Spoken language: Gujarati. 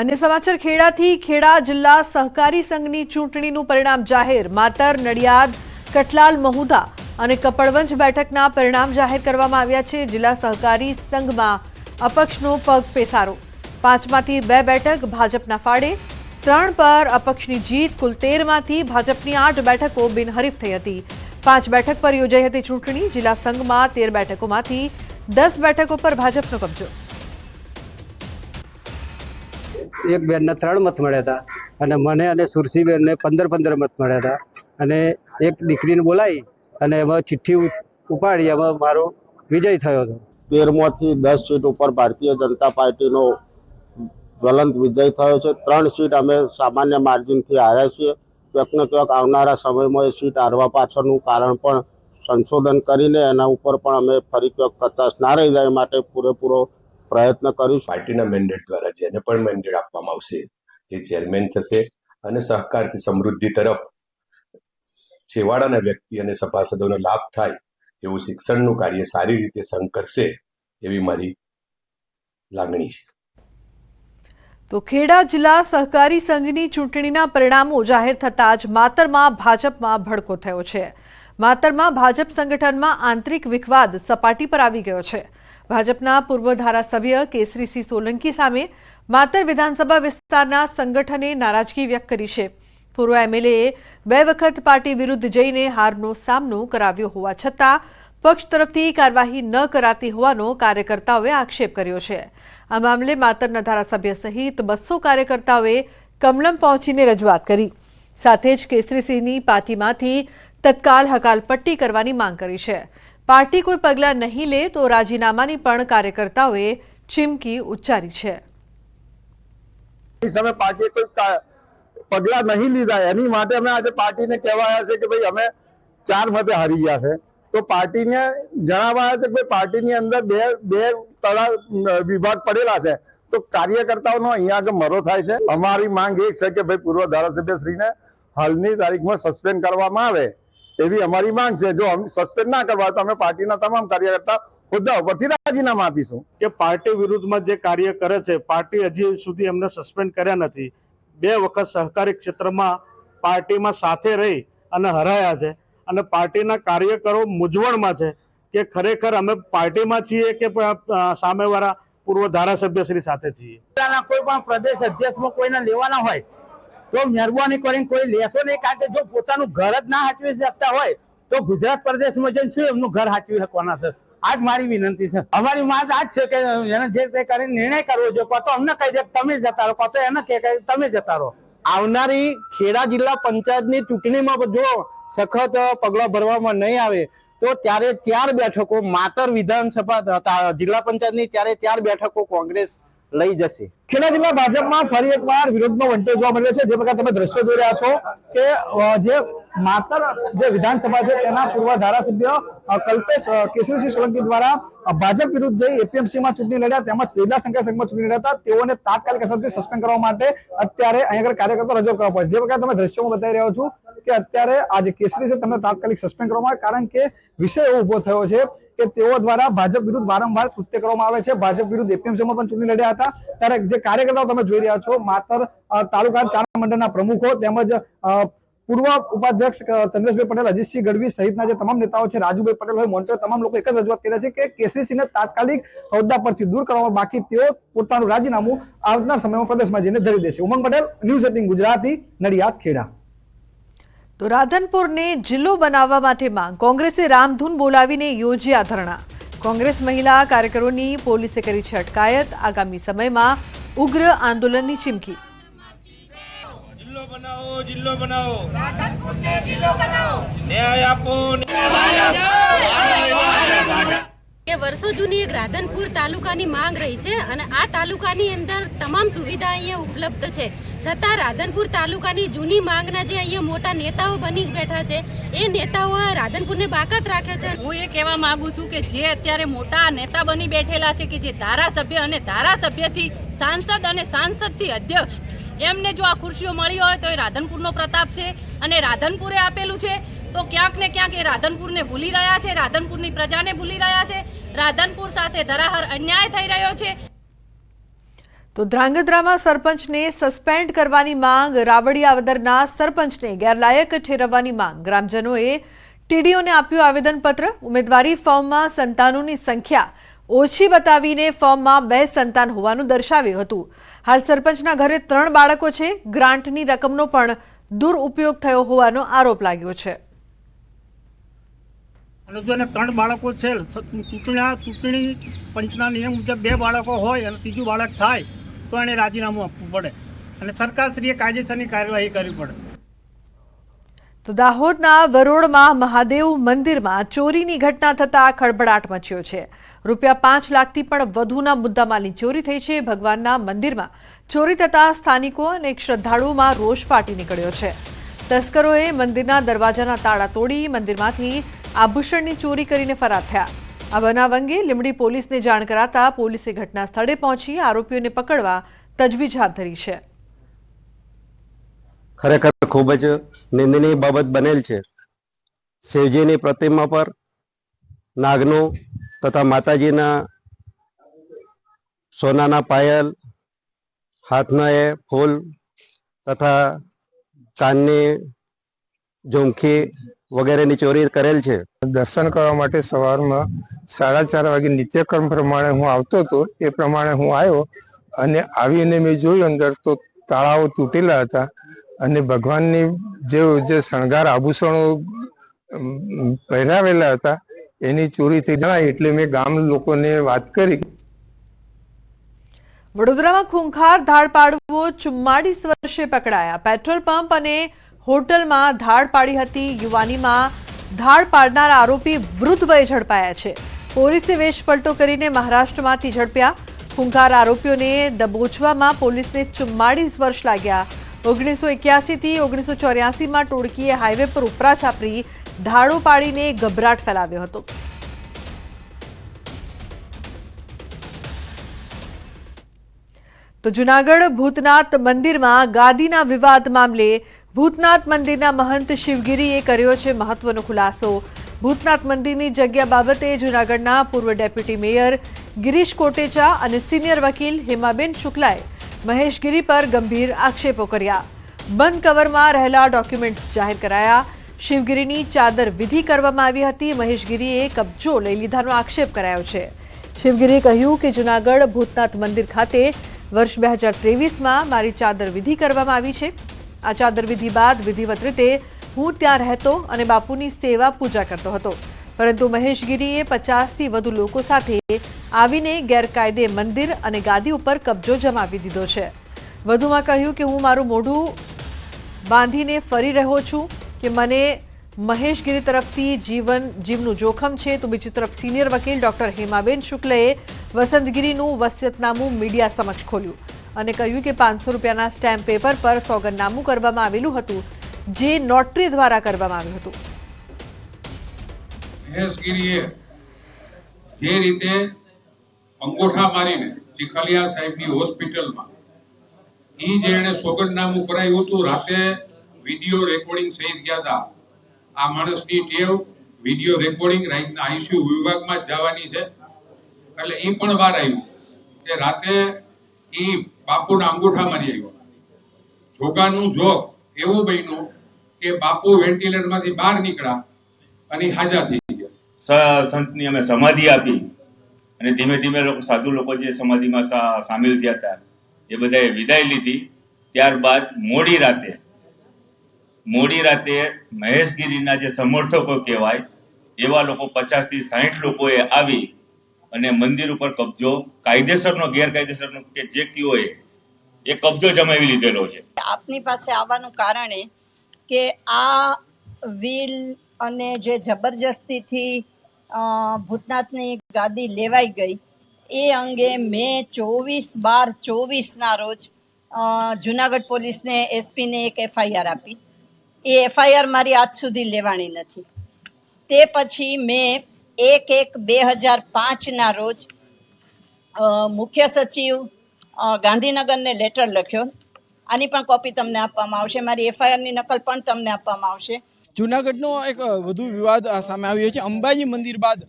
અને સમાચાર, ખેડાથી ખેડા જિલ્લા સહકારી સંઘની ચૂંટણીનું પરિણામ જાહેર. માતર, નડિયાદ કટલાલ મહુધા અને કપડવંજ બેઠકના પરિણામ જાહેર કરવામાં આવ્યા છે. જિલ્લા સહકારી સંઘમાં અપક્ષનો પગ પેસારો. પાંચમાંથી બે બેઠક ભાજપના ફાળે, ત્રણ પર અપક્ષની જીત, કુલ તેરમાંથી ભાજપની આઠ બેઠકો બિનહરીફ થઈ હતી. પાંચ બેઠક પર યોજાઈ હતી ચૂંટણી. જિલ્લા સંઘમાં તેર બેઠકોમાંથી દસ બેઠકો પર ભાજપનો કબજો. એક બેનને ત્રણ મત મળ્યા હતા. અને મને અને સુરસીબેનને પંદર પંદર મત મળ્યા હતા. અને એક દીકરીને બોલાવી અને એમાં ચિઠ્ઠી ઉપાડી, એમાં મારો વિજય થયો હતો. તેરમાંથી દસ સીટ ઉપર ભારતીય જનતા પાર્ટીનો જ્વલંત વિજય થયો છે. ત્રણ સીટ અમે સામાન્ય માર્જિનથી હાર્યા છીએ. ક્યાંક ને ક્યાંક આવનારા સમયમાં એ સીટ હારવા પાછળનું કારણ પણ સંશોધન કરીને એના ઉપર પણ અમે ફરી ક્યાંક કચાશ ના રહી જાય માટે પૂરેપૂરો પ્રયત્ન કરીશું. પાર્ટીના મેન્ડેટ દ્વારા જેને પણ મેન્ડેટ આપવામાં આવશે એ ચેરમેન થશે અને સહકારથી સમૃદ્ધિ તરફ છેવાડાના વ્યક્તિ અને સભાસદોનો લાભ થાય એવું શિક્ષણનું કાર્ય સારી રીતે સંઘ કરશે એવી મારી લાગણી છે. તો ખેડા જિલ્લા સહકારી સંઘની ચૂંટણીના પરિણામો જાહેર થતાં જ માતરમાં ભાજપમાં ભડકો થયો છે. માતરમાં ભાજપ સંગઠનમાં આંતરિક વિખવાદ સપાટી પર આવી ગયો છે. ભાજપના પૂર્વ ધારાસભ્ય કેસરીસિંહ સોલંકી સામે માતર વિધાનસભા વિસ્તારના સંગઠને નારાજગી વ્યક્ત કરી છે. પૂર્વ એમએલએ બે વખત પાર્ટી વિરુદ્ધ જઈને હારનો સામનો કરાવ્યો હોવા છતાં પક્ષ તરફથી કાર્યવાહી ન કરાતી હોવાનો કાર્યકર્તાઓએ આક્ષેપ કર્યો છે. આ મામલે માતરના ધારાસભ્ય સહિત બસો કાર્યકર્તાઓએ કમલમ પહોંચીને રજૂઆત કરી. સાથે જ કેસરીસિંહની પાર્ટીમાંથી તત્કાલ હકાલપટ્ટી કરવાની માંગ કરી છે. પાર્ટી કોઈ પગલાં નહીં લે તો રાજીનામાની પણ કાર્યકર્તાઓએ ચીમકી ઉચ્ચારી છે. સમય પાર્ટી કોઈ પગલાં નહીં લીધા. એની માટે અમે આજે પાર્ટીને કહેવાયા છે કે ભાઈ અમે ચાર મતે હારી ગયા છે. તો પાર્ટીને જણાવાયા છે કે પાર્ટીની અંદર બે બે તળા વિભાગ પડેલા છે. તો કાર્યકર્તાઓનો અહીંયા આગળ મરો થાય છે. અમારી માંગ એ છે કે ભાઈ પૂર્વ ધારાસભ્ય શ્રીને હાલની તારીખમાં સસ્પેન્ડ કરવામાં આવે. એવી અમારી માંગ છે. જો સસ્પેન્ડ ના કરવા તો અમે પાર્ટીના તમામ કાર્યકર્તા હોદ્દા ઉપરથી રાજીનામા આપીશું. કે પાર્ટી વિરુદ્ધમાં જે કાર્ય કરે છે પાર્ટી હજી સુધી એમને સસ્પેન્ડ કર્યા નથી. બે વખત સહકારી ક્ષેત્રમાં પાર્ટીમાં સાથે રહી અને હરાયા છે. અને પાર્ટીના કાર્યકરો મૂંઝવણમાં છે કે ખરેખર અમે પાર્ટીમાં છીએ કે સામેવાળા પૂર્વ ધારાસભ્યશ્રી સાથે છીએ? કોઈ પણ પ્રદેશ અધ્યક્ષમાં કોઈને લેવાના હોય તો મહેરબાની કરીને કોઈ લેશો નહીં, કારણ કે જો પોતાનું ઘર જ ના હાચવી શકતા હોય, તો ગુજરાત પ્રદેશમાં જઈને શું એમનું ઘર હાચવી શકવાના છે? આજ મારી વિનંતી છે. અમારી માંગ આજ છે કે એને જે તે કરીને નિર્ણય કરવો જોઈએ, કાં તો અમને કહી દે તમે જતા રહો, કાં તો એને કહે તમે જતા રહો. આવનારી ખેડા જિલ્લા પંચાયતની ચૂંટણીમાં જો સખત પગલાં ભરવામાં નહીં આવે, તો ત્યારે ચાર બેઠકો, માતર વિધાનસભા જિલ્લા પંચાયતની ત્યારે ચાર બેઠકો કોંગ્રેસ લઈ જશે. ખેડા જિલ્લા ભાજપમાં ફરી એકવાર વિરોધનો વંટો જોવા મળ્યો છે. જે પ્રકાર તમે દ્રશ્યો જોઈ રહ્યા છો કે જે માતર જે વિધાનસભા છે, તેના પૂર્વ ધારાસભ્ય કલ્પેશ કેશરીસિંહ સોલંકી દ્વારા ભાજપ વિરુદ્ધ જઈ એપીએમસી માં ચૂંટણી લડ્યા, તેમજ જિલ્લા સંઘ સંઘમાં ચૂંટણી લડ્યા હતા, તેઓને તાત્કાલિક અસરથી સસ્પેન્ડ કરવા માટે અત્યારે અહીં આગળ કાર્યકર્તા રજૂ કરવા પડે જે પ્રકારે તમે દ્રશ્યોમાં બતાવી રહ્યો છું કે અત્યારે આજે કેસરી છે, તેમને તાત્કાલિક સસ્પેન્ડ કરવામાં કારણ કે વિષય એવો ઊભો થયો છે કે તેઓ દ્વારા ભાજપ વિરુદ્ધ વારંવાર કૃત્ય કરવામાં આવે છે. ભાજપ વિરુદ્ધ એપીએમસીમાં પણ ચૂંટણી લડ્યા હતા. ત્યારે જે કાર્યકર્તાઓ તમે જોઈ રહ્યા છો, માત્ર તાલુકા ચાર મંડળના પ્રમુખો તેમજ પૂર્વ ઉપાધ્યક્ષ ચંદ્રેશભાઈ પટેલ, અજીતસિંહ ગઢવી સહિતના જે તમામ નેતાઓ છે, રાજુભાઈ પટેલ હોય મોન્ટો તમામ લોકો એક જ રજૂઆત કર્યા છે કે કેસરીસિંહને તાત્કાલિક હોદ્દા પરથી દૂર કરવામાં બાકી તેઓ પોતાનું રાજીનામું આવનાર સમયમાં પ્રદેશમાં જઈને ધરી દેશે. Umang Patel, news eighteen Gujarati, Nadiad, Kheda. તો રાધનપુરને જિલ્લો બનાવવા માટે માંગ. કોંગ્રેસે રામધૂન બોલાવીને યોજ્યા ધરણા. કોંગ્રેસ મહિલા કાર્યકરોની પોલીસે કરી છે અટકાયત. આગામી સમયમાં ઉગ્ર આંદોલનની ચીમકી. જિલ્લો બનાવો. જિલ્લો બનાવો. ન્યાય આપો કે વર્ષો જૂની એક રાધનપુર તાલુકાની માંગ રહી છે અને આ તાલુકાની અંદર તમામ સુવિધા અહીંયા ઉપલબ્ધ છે. છતાં રાધનપુર તાલુકાની જૂની માંગના જે અહીંયા મોટા નેતાઓ બની બેઠા છે એ નેતાઓ રાધનપુરને બાકાત રાખે છે? હું એ કહેવા માંગુ છું કે જે અત્યારે મોટા નેતા બની બેઠેલા છે કે જે ધારાસભ્ય અને ધારાસભ્યથી સાંસદ અને સાંસદથી અધ્યક્ષ એમને જો આ ખુરશીઓ મળી હોય તો એ રાધનપુરનો પ્રતાપ છે અને રાધનપુરે આપેલું છે, તો ક્યાંક ને ક્યાંક એ રાધનપુરને ભૂલી રહ્યા છે, રાધનપુરની પ્રજાને ભૂલી રહ્યા છે, રાધનપુર સાથે ધરાહર અન્યાય થઈ રહ્યો છે. તો ધ્રાંગધ્રામાં સરપંચને સસ્પેન્ડ કરવાની માંગ રાવડિયાવદરના સરપંચને ગેરલાયક ઠેરવવાની માંગ. ગ્રામજનોએ ટીડીઓને આપ્યું આવેદનપત્ર. ઉમેદવારી ફોર્મમાં સંતાનોની સંખ્યા ઓછી બતાવીને ફોર્મમાં બે સંતાન હોવાનું દર્શાવ્યું હતું. હાલ સરપંચના ઘરે ત્રણ બાળકો છે. ગ્રાન્ટની રકમનો પણ દુરુપયોગ થયો હોવાનો આરોપ લાગ્યો છે. અને જો ત્રણ બાળકો છે ચૂંટણી પંચના નિયમ મુજબ બે બાળકો હોય અને ત્રીજું બાળક થાય, તો એને રાજીનામું આપવું પડે. અને સરકારશ્રીએ કાયદેસરની કાર્યવાહી કરવી પડે. તો દાહોદના વરોડમાં મહાદેવ મંદિરમાં ચોરીની ઘટના થતાં ખળભળાટ મચ્યો છે. રૂપિયા પાંચ લાખથી પણ વધુના મુદ્દામાલની ચોરી થઈ છે. ભગવાનના મંદિરમાં ચોરી થતાં સ્થાનિકો અને શ્રદ્ધાળુઓમાં રોષ ફાટી નીકળ્યો છે. તસ્કરોએ મંદિરના દરવાજાના તાળા તોડી મંદિરમાંથી આભૂષણની ચોરી કરીને ફરાર થયા. આ બનાવ અંગે લીમડી પોલીસને જાણ કરાતા પોલીસે ઘટના સ્થળે પહોંચી આરોપીઓને પકડવા તજવીજ હાથ ધરી છે. ખરેખર ખૂબ જ નિંદનીય બાબત બનેલ છે. શિવજીની પ્રતિમા પર નાગનું તથા માતાજીના સોનાના પાયલ, હાથના એ ફૂલ તથા કાનની ઝુમખી વગેરેની ચોરી કરેલ છે. દર્શન કરવા માટે સવારમાં સાડા ચાર વાગે નિત્યક્રમ પ્રમાણે હું આવતો હતો. એ પ્રમાણે હું આવ્યો અને આવીને મેં જોયું અંદર તો તાળાઓ તૂટેલા હતા અને ભગવાનની જે જે શણગાર આભૂષણો પહેરાવેલા હતા, એની ચોરી થઈ જણાય એટલે મેં ગામ લોકોને વાત કરી. વડોદરામાં ખૂંખાર ધાડ પાડવો ચુમ્માળીસ વર્ષે પકડાયા. પેટ્રોલ પંપ અને હોટલમાં ધાડ પાડી હતી યુવાનીમાં ધાડ પાડનાર આરોપી વૃદ્ધ વયે ઝડપાયા છે. પોલીસે વેશપલટો કરીને મહારાષ્ટ્રમાંથી ઝડપ્યા. ખૂંખાર આરોપીઓને દબોચવામાં પોલીસને ચુમ્માળીસ વર્ષ લાગ્યા. ઓગણીસો એક્યાસીથી ઓગણીસો ચોર્યાસીમાં ટોળકીએ હાઈવે પર ઉપરા છાપરી ધાડો પાડીને ગભરાટ ફેલાવ્યો હતો. તો જુનાગઢ ભૂતનાથ મંદિરમાં ગાદીના વિવાદ મામલે ભૂતનાથ મંદિરના મહંત શિવગીરીએ કર્યો છે મહત્વનો ખુલાસો. ભૂતનાથ મંદિરની જગ્યા બાબતે જુનાગઢના પૂર્વ ડેપ્યુટી મેયર ગિરીશ કોટેચા અને સિનિયર વકીલ હેમાબેન શુક્લાએ મહેશ ગીરી પર ગંભીર આક્ષેપો કર્યા. બંધ કવરમાં રહેલા ડોક્યુમેન્ટ્સ જાહેર કરાયા. શિવગીરીની ચાદર વિધિ કરવામાં આવી હતી. મહેશગીરીએ કબજો લઈ લીધાનો આક્ષેપ કરાયો છે. શિવગીરીએ કહ્યું કે જુનાગઢ ભૂતનાથ મંદિર ખાતે વર્ષ બે હજાર ત્રેવીસમાં મારી ચાદર વિધિ કરવામાં આવી છે. આ ચાદર વિધિ બાદ વિધિવત રીતે હું ત્યાં રહેતો અને બાપુની સેવા પૂજા કરતો હતો. પરંતુ મહેશગીરીએ પચાસથી વધુ લોકો સાથે આવીને ગેરકાયદે મંદિર અને ગાદી ઉપર કબજો જમાવી દીધો છે. વધુમાં કહ્યું કે હું મારું મોઢું બાંધીને ફરી રહ્યો છું કે મને મહેશગીરી તરફથી જીવન જીવનું જોખમ છે તો બીજી તરફ સિનિયર વકીલ ડોક્ટર હેમાબેન શુક્લએ વસંતગીરીનું વસિયતનામું મીડિયા સમક્ષ ખોલ્યું અને કહ્યું કે પાંચસો રૂપિયાના સ્ટેમ્પ પેપર પર સોગંદનામું કરવામાં આવેલું હતું જે નોટરી દ્વારા કરવામાં આવ્યું હતું. જે રીતે અંગોઠા મારીને ચીખલિયા સાહેબની હોસ્પિટલમાં એ જે સોગંદનામું કરાયું હતું. રાતે વીડિયો રેકોર્ડિંગ સહિત ગયા હતા. આ માણસની ટેવ વીડિયો રેકોર્ડિંગ આઈસીયુ વિભાગમાં જવાની છે. એટલે એ પણ વાર આવ્યું કે રાતે એ બાપુના અંગૂઠા મારી આવ્યો. જોગાનું જોગ એવું બન્યું કે બાપુ વેન્ટિલેટરમાંથી બહાર નીકળ્યા અને હાજર થઈ ગયા. સંતની અમે સમાધિ આપી અને ધીમે ધીમે લોકો સાધુ લોકો જે સમાધિમાં સામેલ થયા હતા એ બધાએ વિદાય લીધી. ત્યારબાદ મોડી રાતે મોડી રાતે મહેશગીરીના જે સમર્થકો કહેવાય એવા લોકો પચાસથી સાહીઠ લોકોએ આવી અને મંદિર ઉપર કબજો કાયદેસરનો ગેરકાયદેસરનો કે જે કયો એ એ કબજો જમાવી લીધેલો છે. આપની પાસે આવવાનું કારણ એ કે આ વિલ અને જે જબરજસ્તીથી ભૂતનાથની ગાદી લેવાઈ ગઈ, એ અંગે મેં ચોવીસ બાર ચોવીસના રોજ જુનાગઢ પોલીસને, એસપીને એક એફઆઈઆર આપી. એ એફઆઈઆર મારી આજ સુધી લેવાણી નથી. તે પછી મેં એક એક બે હજાર પાંચના રોજ મુખ્ય સચિવ ગાંધીનગરને લેટર લખ્યો. આની પણ કોપી તમને આપવામાં આવશે. મારી એફઆઈઆરની નકલ પણ તમને આપવામાં આવશે. જુનાગઢનો એક વધુ વિવાદ સામે આવ્યો છે. અંબાજી મંદિર બાદ